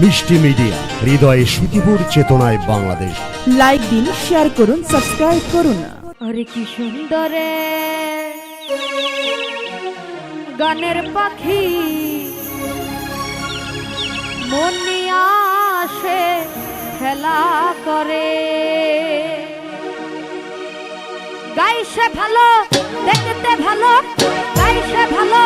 মিষ্টি মিডিয়া হৃদয়ে সুখীপুর চেতনায় বাংলাদেশ। লাইক দিন শেয়ার করুন সাবস্ক্রাইব করুন। আরে কি সুন্দরে। গানের পাখি মনি আসে খেলা করে। গাইছে ভালো দেখতে ভালো গাইছে ভালো।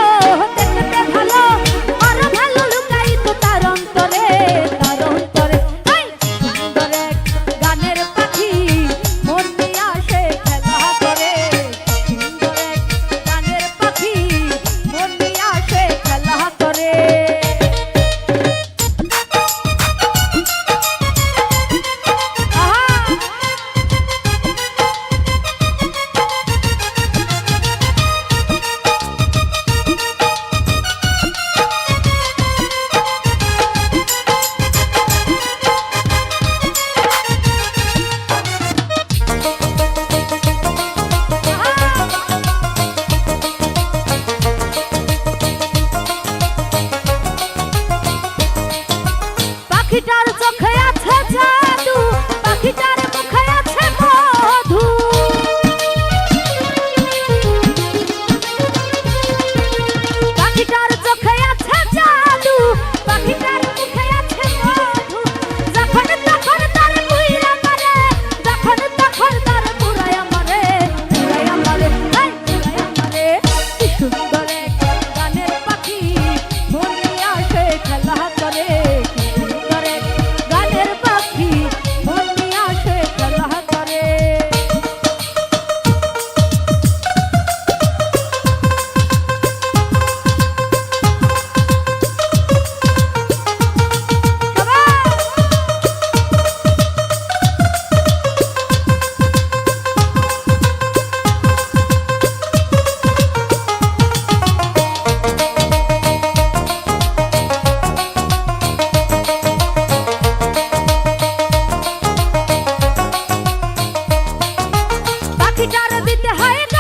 অধিকার দিতে হয়